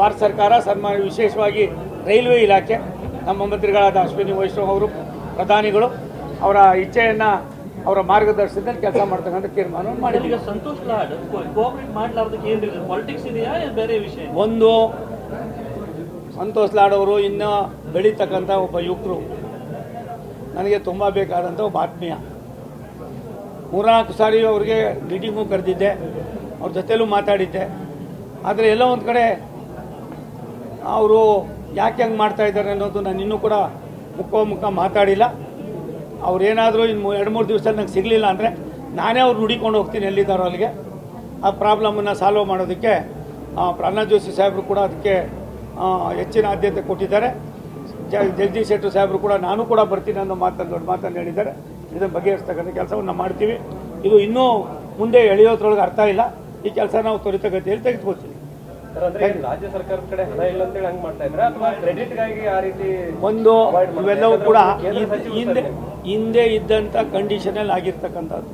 ಭಾರತ ಸರ್ಕಾರ ಸನ್ಮಾನ ವಿಶೇಷವಾಗಿ ರೈಲ್ವೆ ಇಲಾಖೆ ನಮ್ಮ ಮಂತ್ರಿಗಳಾದ ಅಶ್ವಿನಿ ವೈಷ್ಣವ್ ಅವರು ಪ್ರಧಾನಿಗಳು ಅವರ ಇಚ್ಛೆಯನ್ನು ಅವರ ಮಾರ್ಗದರ್ಶನದಲ್ಲಿ ಕೆಲಸ ಮಾಡ್ತಕ್ಕಂಥ ತೀರ್ಮಾನವನ್ನು ಮಾಡಿದ್ದೀವಿ ಸಂತೋಷ್ ಲಾಡ್ ಕೋಆಪರೇಟ್ ಮಾಡಲಾರ್ದಕ್ಕೆ ಏನು ರೀಸನ್ ಪಾಲಿಟಿಕ್ಸ್ ಇದೆಯಾ ಬೇರೆ ವಿಷಯ? ಒಂದು ಸಂತೋಷ್ ಲಾಡ್ ಅವರು ಇನ್ನೂ ಬೆಳೀತಕ್ಕಂಥ ಒಬ್ಬ ಯುವಕರು ನನಗೆ ತುಂಬ ಬೇಕಾದಂಥ ಒಬ್ಬ ಆತ್ಮೀಯ. ಮೂರ್ನಾಲ್ಕು ಸಾರಿ ಅವ್ರಿಗೆ ಮೀಟಿಂಗು ಕರೆದಿದ್ದೆ. ಅವ್ರ ಜೊತೆಲೂ ಮಾತಾಡಿದ್ದೆ. ಆದರೆ ಎಲ್ಲೋ ಒಂದು ಕಡೆ ಅವರು ಯಾಕೆ ಹಂಗೆ ಮಾಡ್ತಾ ಇದ್ದಾರೆ ಅನ್ನೋದು ನಾನು ಇನ್ನೂ ಕೂಡ ಮುಖ ಮಾತಾಡಿಲ್ಲ. ಅವ್ರೇನಾದರೂ ಇನ್ನು ಎರಡು ಮೂರು ದಿವಸದಲ್ಲಿ ನಂಗೆ ಸಿಗಲಿಲ್ಲ ಅಂದರೆ ನಾನೇ ಅವ್ರು ನುಡಿಕೊಂಡು ಹೋಗ್ತೀನಿ ಎಲ್ಲಿದ್ದಾರೋ ಅಲ್ಲಿಗೆ. ಆ ಪ್ರಾಬ್ಲಮನ್ನು ಸಾಲ್ವ್ ಮಾಡೋದಕ್ಕೆ ಪ್ರಹ್ಲಾದ್ ಜೋಶಿ ಸಾಹೇಬರು ಕೂಡ ಅದಕ್ಕೆ ಹೆಚ್ಚಿನ ಆದ್ಯತೆ ಕೊಟ್ಟಿದ್ದಾರೆ. ಜಗದೀಶ್ ಶೆಟ್ಟರ್ ಸಾಹೇಬರು ಕೂಡ ನಾನು ಕೂಡ ಬರ್ತೀನಿ ಅನ್ನೋ ಮಾತನ್ನು ದೊಡ್ಡ ಮಾತನ್ನು ಹೇಳಿದ್ದಾರೆ. ಇದನ್ನು ಬಗೆಹರಿಸ್ತಕ್ಕಂಥ ಕೆಲಸವನ್ನು ಮಾಡ್ತೀವಿ. ಇದು ಇನ್ನೂ ಮುಂದೆ ಎಳೆಯೋದ್ರೊಳಗೆ ಅರ್ಥ ಇಲ್ಲ. ಈ ಕೆಲಸ ನಾವು ತ್ವರಿತಗತಿಯಲ್ಲಿ ತೆಗೆದುಕೊಳ್ತೀವಿ. ರಾಜ್ಯ ಸರ್ಕಾರದ ಕಡೆ ಹಣ ಇಲ್ಲ ಅಂತೇಳಿ ಹಂಗ್ ಮಾಡ್ತಾ ಇದ್ರೆ ಅಥವಾ ಆ ರೀತಿ ಒಂದು ಇವೆಲ್ಲವೂ ಕೂಡ ಹಿಂದೆ. ಹಿಂದೆ ಇದ್ದಂಥ ಕಂಡೀಷನಲ್ಲಿ ಆಗಿರ್ತಕ್ಕಂಥದ್ದು.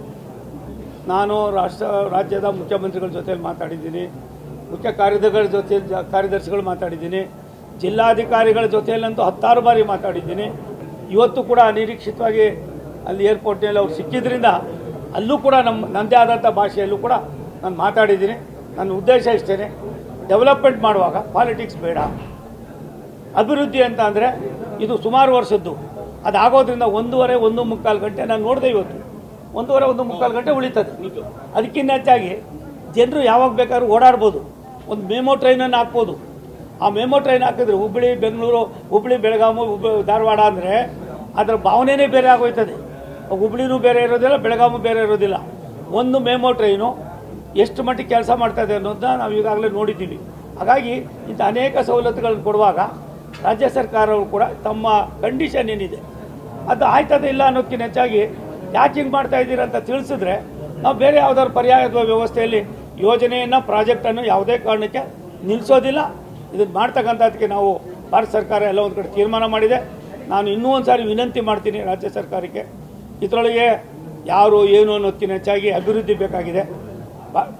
ನಾನು ರಾಷ್ಟ್ರ ರಾಜ್ಯದ ಮುಖ್ಯಮಂತ್ರಿಗಳ ಜೊತೆಲಿ ಮಾತಾಡಿದ್ದೀನಿ. ಮುಖ್ಯ ಕಾರ್ಯದರ್ಶಿಗಳ ಜೊತೆ ಕಾರ್ಯದರ್ಶಿಗಳು ಮಾತಾಡಿದ್ದೀನಿ. ಜಿಲ್ಲಾಧಿಕಾರಿಗಳ ಜೊತೆಯಲ್ಲಂತೂ ಹತ್ತಾರು ಬಾರಿ ಮಾತಾಡಿದ್ದೀನಿ. ಇವತ್ತು ಕೂಡ ಅನಿರೀಕ್ಷಿತವಾಗಿ ಅಲ್ಲಿ ಏರ್ಪೋರ್ಟ್ನಲ್ಲಿ ಅವ್ರು ಸಿಕ್ಕಿದ್ರಿಂದ ಅಲ್ಲೂ ಕೂಡ ನಮ್ಮ ನನ್ನದೇ ಆದಂಥ ಭಾಷೆಯಲ್ಲೂ ಕೂಡ ನಾನು ಮಾತಾಡಿದ್ದೀನಿ. ನನ್ನ ಉದ್ದೇಶ ಇಷ್ಟೇ ಡೆವಲಪ್ಮೆಂಟ್ ಮಾಡುವಾಗ ಪಾಲಿಟಿಕ್ಸ್ ಬೇಡ. ಅಭಿವೃದ್ಧಿ ಅಂತ ಅಂದರೆ ಇದು ಸುಮಾರು ವರ್ಷದ್ದು. ಅದಾಗೋದ್ರಿಂದ ಒಂದೂವರೆ, ಒಂದು ಮುಕ್ಕಾಲು ಗಂಟೆ ನಾನು ನೋಡಿದೆ ಇವತ್ತು. ಒಂದೂವರೆ, ಒಂದು ಮುಕ್ಕಾಲು ಗಂಟೆ ಉಳಿತದೆ. ಅದಕ್ಕಿಂತ ಹೆಚ್ಚಾಗಿ ಜನರು ಯಾವಾಗ ಬೇಕಾದ್ರೂ ಓಡಾಡ್ಬೋದು. ಒಂದು ಮೆಮೋ ಟ್ರೈನನ್ನು ಹಾಕ್ಬೋದು. ಆ ಮೆಮೋ ಟ್ರೈನ್ ಹಾಕಿದ್ರೆ ಹುಬ್ಬಳ್ಳಿ ಬೆಂಗಳೂರು ಹುಬ್ಬಳ್ಳಿ ಬೆಳಗಾವಿ ಧಾರವಾಡ ಅಂದರೆ ಅದರ ಭಾವನೆನೇ ಬೇರೆ ಆಗೋಯ್ತದೆ. ಹುಬ್ಬಳ್ಳಿನೂ ಬೇರೆ ಇರೋದಿಲ್ಲ, ಬೆಳಗಾಮು ಬೇರೆ ಇರೋದಿಲ್ಲ. ಒಂದು ಮೆಮೋ ಟ್ರೈನು ಎಷ್ಟು ಮಟ್ಟಿಗೆ ಕೆಲಸ ಮಾಡ್ತಾ ಇದೆ ಅನ್ನೋದನ್ನ ನಾವು ಈಗಾಗಲೇ ನೋಡಿದ್ದೀವಿ. ಹಾಗಾಗಿ ಇಂಥ ಅನೇಕ ಸವಲತ್ತುಗಳನ್ನು ಕೊಡುವಾಗ ರಾಜ್ಯ ಸರ್ಕಾರವು ಕೂಡ ತಮ್ಮ ಕಂಡೀಷನ್ ಏನಿದೆ, ಅದು ಆಯ್ತದ ಇಲ್ಲ ಅನ್ನೋದಕ್ಕಿಂತ ಹೆಚ್ಚಾಗಿ ಯಾಕೆ ಹಿಂಗೆ ಮಾಡ್ತಾ ಇದ್ದೀರಾ ಅಂತ ತಿಳಿಸಿದ್ರೆ ನಾವು ಬೇರೆ ಯಾವುದಾದ್ರು ಪರ್ಯಾಯದ ವ್ಯವಸ್ಥೆಯಲ್ಲಿ ಯೋಜನೆಯನ್ನು ಪ್ರಾಜೆಕ್ಟನ್ನು ಯಾವುದೇ ಕಾರಣಕ್ಕೆ ನಿಲ್ಲಿಸೋದಿಲ್ಲ ಇದನ್ನು ಮಾಡ್ತಕ್ಕಂಥದ್ದಕ್ಕೆ ನಾವು ಭಾರತ ಸರ್ಕಾರ ಎಲ್ಲ ಒಂದು ಕಡೆ ತೀರ್ಮಾನ ಮಾಡಿದೆ. ನಾನು ಇನ್ನೂ ಒಂದು ಸಾರಿ ವಿನಂತಿ ಮಾಡ್ತೀನಿ ರಾಜ್ಯ ಸರ್ಕಾರಕ್ಕೆ. ಇದರೊಳಗೆ ಯಾರು ಏನು ಅನ್ನೋದಕ್ಕಿಂತ ಹೆಚ್ಚಾಗಿ ಅಭಿವೃದ್ಧಿ ಬೇಕಾಗಿದೆ.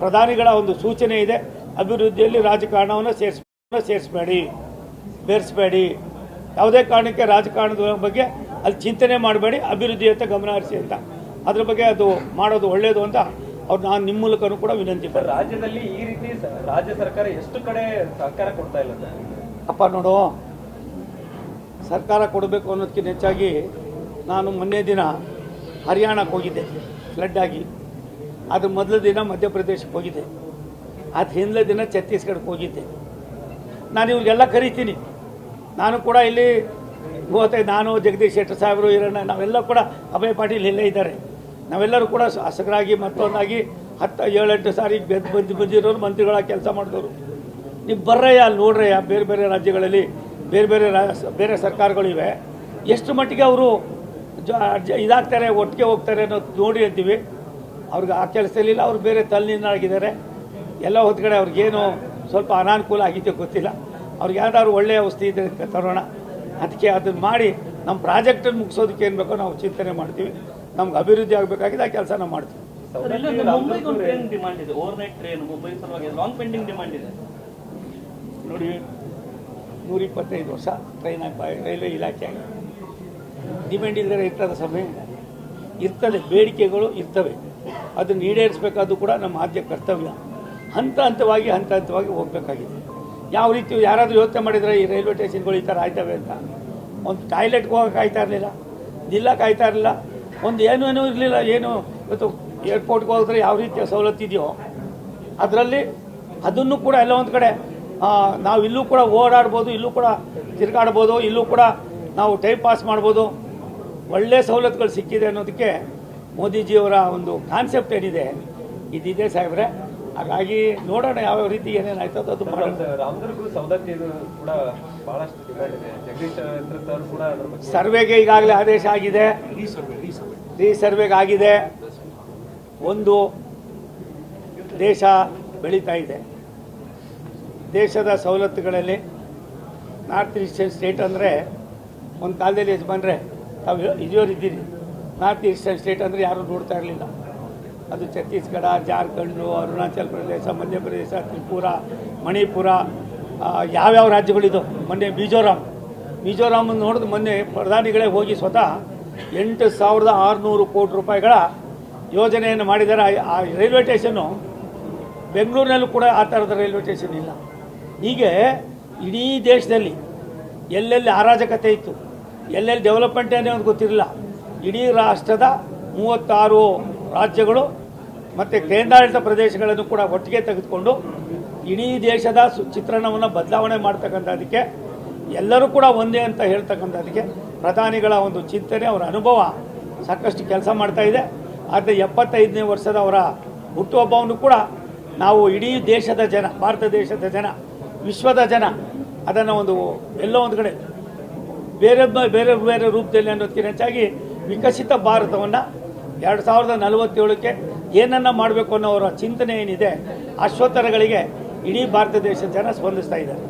ಪ್ರಧಾನಿಗಳ ಒಂದು ಸೂಚನೆ ಇದೆ. ಅಭಿವೃದ್ಧಿಯಲ್ಲಿ ರಾಜಕಾರಣವನ್ನು ಸೇರಿಸ್ ಸೇರಿಸಬೇಡಿ ಬೆರೆಸಬೇಡಿ. ಯಾವುದೇ ಕಾರಣಕ್ಕೆ ರಾಜಕಾರಣದ ಬಗ್ಗೆ ಅಲ್ಲಿ ಚಿಂತನೆ ಮಾಡಬೇಡಿ ಅಭಿವೃದ್ಧಿ ಅಂತ ಗಮನ ಹರಿಸಿ ಅಂತ. ಅದ್ರ ಬಗ್ಗೆ ಅದು ಮಾಡೋದು ಒಳ್ಳೆಯದು ಅಂತ ಅವ್ರು ನಾನು ನಿಮ್ಮ ಮೂಲಕನೂ ಕೂಡ ವಿನಂತಿ ಸರ್ ರಾಜ್ಯದಲ್ಲಿ ಈ ರೀತಿ ರಾಜ್ಯ ಸರ್ಕಾರ ಎಷ್ಟು ಕಡೆ ಸಹಕಾರ ಕೊಡ್ತಾ ಇಲ್ಲ ಸರ್? ಅಪ್ಪ ನೋಡು ಸರ್ಕಾರ ಕೊಡಬೇಕು ಅನ್ನೋದಕ್ಕಿಂತ ಹೆಚ್ಚಾಗಿ ನಾನು ಮೊನ್ನೆ ದಿನ ಹರಿಯಾಣಕ್ಕೆ ಹೋಗಿದ್ದೆ ಫ್ಲಡ್ ಆಗಿ. ಅದ್ರ ಮೊದಲ ದಿನ ಮಧ್ಯಪ್ರದೇಶಕ್ಕೆ ಹೋಗಿದ್ದೆ. ಅದು ಹಿಂದಿನ ದಿನ ಛತ್ತೀಸ್ಗಢಕ್ಕೆ ಹೋಗಿದ್ದೆ. ನಾನು ಇವ್ರಿಗೆಲ್ಲ ಕರಿತೀನಿ. ನಾನು ಕೂಡ ಇಲ್ಲಿ ಮೂವತ್ತೈದು ನಾನು, ಜಗದೀಶ್ ಶೆಟ್ಟರ್ ಸಾಹೇಬರು ಇರೋಣ ನಾವೆಲ್ಲ ಕೂಡ ಅಭಯ ಪಾಟೀಲ್ ಇಲ್ಲೇ ಇದ್ದಾರೆ. ನಾವೆಲ್ಲರೂ ಕೂಡ ಶಾಸಕರಾಗಿ ಮತ್ತೊಂದಾಗಿ ಹತ್ತು, ಏಳೆಂಟು ಸಾರಿ ಬೆದ್ದು ಬಂದು, ಬಂದಿರೋರು ಮಂತ್ರಿಗಳಾಗಿ ಕೆಲಸ ಮಾಡಿದವರು. ನೀವು ಬರ್ರಯ್ಯ ಅಲ್ಲಿ ನೋಡ್ರಯ್ಯ ಬೇರೆ ಬೇರೆ ರಾಜ್ಯಗಳಲ್ಲಿ, ಬೇರೆ ಬೇರೆ ಬೇರೆ ಸರ್ಕಾರಗಳಿವೆ ಎಷ್ಟು ಮಟ್ಟಿಗೆ ಅವರು ಇದಾಗ್ತಾರೆ, ಒಟ್ಟಿಗೆ ಹೋಗ್ತಾರೆ ಅನ್ನೋದು ನೋಡಿ ಅಂತೀವಿ. ಅವ್ರಿಗೆ ಆ ಕೆಲಸದಲ್ಲಿಲ್ಲ ಅವ್ರು ಬೇರೆ ತಲ್ಲಿನಾಗಿದ್ದಾರೆ ಎಲ್ಲ ಹೊತ್ಕಡೆ ಕಡೆ ಅವ್ರಿಗೇನು ಸ್ವಲ್ಪ ಅನಾನುಕೂಲ ಆಗಿದ್ದೆ ಗೊತ್ತಿಲ್ಲ. ಅವ್ರಿಗೆ ಯಾವ್ದಾದ್ರು ಒಳ್ಳೆಯ ಔಷಧಿ ಇದ್ದರೆ ತರೋಣ. ಅದಕ್ಕೆ ಅದನ್ನು ಮಾಡಿ ನಮ್ಮ ಪ್ರಾಜೆಕ್ಟನ್ನು ಮುಗಿಸೋದಕ್ಕೆ ಏನು ಬೇಕೋ ನಾವು ಚಿಂತನೆ ಮಾಡ್ತೀವಿ. ನಮ್ಗೆ ಅಭಿವೃದ್ಧಿ ಆಗಬೇಕಾಗಿದೆ ಆ ಕೆಲಸ ನಾವು ಮಾಡ್ತೀವಿ. ಸರ್, ಇಲ್ಲೊಂದು ಮುಂಬೈಗೆ ಒಂದು ಟ್ರೈನ್ ಡಿಮಾಂಡ್ ಇದೆ ಓವರ್ ಟ್ರೈನ್ ಮುಂಬೈ ಸಲುವಾಗಿ ಲಾಂಗ್ ಪೆಂಡಿಂಗ್ ಡಿಮಾಂಡ್ ಇದೆ. ನೋಡಿ ನೂರ ಇಪ್ಪತ್ತೈದು ವರ್ಷ ಟ್ರೈನ್ ರೈಲ್ವೆ ಇಲಾಖೆ. ಆಗಿದೆ ಡಿಮ್ಯಾಂಡ್ ಇಲ್ಲದೆ ಇರ್ತದೆ ಸಮಯ ಇರ್ತದೆ ಬೇಡಿಕೆಗಳು ಇರ್ತವೆ. ಅದನ್ನು ಈಡೇರಿಸಬೇಕಾದ್ರು ಕೂಡ ನಮ್ಮ ಆದ್ಯ ಕರ್ತವ್ಯ. ಹಂತ ಹಂತವಾಗಿ ಹಂತ ಹಂತವಾಗಿ ಹೋಗಬೇಕಾಗಿದೆ. ಯಾವ ರೀತಿ ಯಾರಾದರೂ ಯೋಚನೆ ಮಾಡಿದರೆ ಈ ರೈಲ್ವೆ ಸ್ಟೇಷನ್ಗಳು ಈ ಥರ ಆಯ್ತವೆ ಅಂತ. ಒಂದು ಟಾಯ್ಲೆಟ್ಗೆ ಹೋಗೋಕೆ ಕಾಯ್ತಾ ಇರಲಿಲ್ಲ. ನಿಲ್ಲಕ್ಕೆ ಕಾಯ್ತಾ ಇರಲಿಲ್ಲ. ಒಂದು ಏನೂ ಏನೂ ಇರಲಿಲ್ಲ. ಏನು ಇವತ್ತು ಏರ್ಪೋರ್ಟ್ಗೆ ಹೋದ್ರೆ ಯಾವ ರೀತಿಯ ಸವಲತ್ತು ಇದೆಯೋ, ಅದರಲ್ಲಿ ಅದನ್ನು ಕೂಡ ಎಲ್ಲ ಒಂದು ಕಡೆ ನಾವು ಇಲ್ಲೂ ಕೂಡ ಓಡಾಡ್ಬೋದು, ಇಲ್ಲೂ ಕೂಡ ತಿರ್ಗಾಡ್ಬೋದು, ಇಲ್ಲೂ ಕೂಡ ನಾವು ಟೈಮ್ ಪಾಸ್ ಮಾಡ್ಬೋದು. ಒಳ್ಳೆ ಸವಲತ್ತುಗಳು ಸಿಕ್ಕಿದೆ ಅನ್ನೋದಕ್ಕೆ ಮೋದಿಜಿಯವರ ಒಂದು ಕಾನ್ಸೆಪ್ಟ್ ಏನಿದೆ? ಇದಿದೆ ಸಾಹೇಬ್ರೆ. ಹಾಗಾಗಿ ನೋಡೋಣ ಯಾವ ರೀತಿ ಏನೇನು ಆಯ್ತದೋ ಅದು ಮಾಡೋಣ. ರಾಮದುರ್ಗ ಇದು ಕೂಡ ಬಹಳಷ್ಟು ಡಿಮ್ಯಾಂಡ್ ಇದೆ. ಜಗದೀಶ್ ಚಂದ್ರ ಸರ್ ಕೂಡ ಅದ್ರ ಬಗ್ಗೆ ಸರ್ವೆಗೆ ಈಗಾಗಲೇ ಆದೇಶ ಆಗಿದೆ. ರೀ ಸರ್ವೆಗೆ ಆಗಿದೆ. ಒಂದು ದೇಶ ಬೆಳೀತಾ ಇದೆ. ದೇಶದ ಸವಲತ್ತುಗಳಲ್ಲಿ ನಾರ್ತ್ ಈಸ್ಟರ್ನ್ ಸ್ಟೇಟ್ ಅಂದರೆ ಒಂದು ಕಾಲದಲ್ಲಿ ಯಜಮಾನ್ರೆ ತಾವು ಇದ್ದೀರಿ. ನಾರ್ತ್ ಈಸ್ಟರ್ನ್ ಸ್ಟೇಟ್ ಅಂದರೆ ಯಾರೂ ನೋಡ್ತಾ ಇರಲಿಲ್ಲ. ಅದು ಛತ್ತೀಸ್ಗಢ, ಜಾರ್ಖಂಡು, ಅರುಣಾಚಲ್ ಪ್ರದೇಶ ಮಧ್ಯಪ್ರದೇಶ ತ್ರಿಪುರ, ಮಣಿಪುರ ಯಾವ್ಯಾವ ರಾಜ್ಯಗಳಿದು. ಮೊನ್ನೆ ಮಿಜೋರಾಂ. ಮಿಜೋರಾಮ್ ನೋಡಿದ ಮೊನ್ನೆ ಪ್ರಧಾನಿಗಳೇ ಹೋಗಿ ಸ್ವತಃ ಎಂಟು ಸಾವಿರದ ಆರುನೂರು ಕೋಟಿ ರೂಪಾಯಿಗಳ ಯೋಜನೆಯನ್ನು ಮಾಡಿದ್ದಾರೆ. ಆ- ರೈಲ್ವೆ ಸ್ಟೇಷನ್ನು ಬೆಂಗಳೂರಿನಲ್ಲೂ ಕೂಡ ಆ ಥರದ ರೈಲ್ವೆ ಸ್ಟೇಷನ್ ಇಲ್ಲ. ಹೀಗೆ ಇಡೀ ದೇಶದಲ್ಲಿ ಎಲ್ಲೆಲ್ಲಿ ಅರಾಜಕತೆ ಇತ್ತು, ಎಲ್ಲೆಲ್ಲಿ ಡೆವಲಪ್ಮೆಂಟ್ ಏನೇ ಒಂದು ಗೊತ್ತಿರಲಿಲ್ಲ. ಇಡೀ ರಾಷ್ಟ್ರದ ಮೂವತ್ತಾರು ರಾಜ್ಯಗಳು ಮತ್ತು ಕೇಂದ್ರಾಡಳಿತ ಪ್ರದೇಶಗಳನ್ನು ಕೂಡ ಒಟ್ಟಿಗೆ ತೆಗೆದುಕೊಂಡು ಇಡೀ ದೇಶದ ಸು ಚಿತ್ರಣವನ್ನು ಬದಲಾವಣೆ ಮಾಡ್ತಕ್ಕಂಥದ್ದಕ್ಕೆ ಎಲ್ಲರೂ ಕೂಡ ಒಂದೇ ಅಂತ ಹೇಳ್ತಕ್ಕಂಥದ್ದಕ್ಕೆ ಪ್ರಧಾನಿಗಳ ಒಂದು ಚಿಂತನೆ, ಅವರ ಅನುಭವ ಸಾಕಷ್ಟು ಕೆಲಸ ಮಾಡ್ತಾ ಇದೆ. ಆದರೆ ಎಪ್ಪತ್ತೈದನೇ ವರ್ಷದ ಅವರ ಹುಟ್ಟುಹಬ್ಬವನ್ನು ಕೂಡ ನಾವು ಇಡೀ ದೇಶದ ಜನ, ಭಾರತ ದೇಶದ ಜನ, ವಿಶ್ವದ ಜನ ಅದನ್ನು ಒಂದು ಎಲ್ಲೋ ಒಂದು ಕಡೆ ಬೇರೆ ಬೇರೆ ಬೇರೆ ರೂಪದಲ್ಲಿ ಅನ್ನೋದಕ್ಕಿಂತ ಹೆಚ್ಚಾಗಿ ವಿಕಸಿತ ಭಾರತವನ್ನು ಎರಡು ಸಾವಿರದ ನಲವತ್ತೇಳಕ್ಕೆ ಏನನ್ನು ಮಾಡಬೇಕು ಅನ್ನೋ ಅವರ ಚಿಂತನೆ ಏನಿದೆ, ಅಶ್ವತ್ಥರಗಳಿಗೆ ಇಡೀ ಭಾರತ ದೇಶದ ಜನ ಸ್ಪಂದಿಸ್ತಾ ಇದ್ದಾರೆ.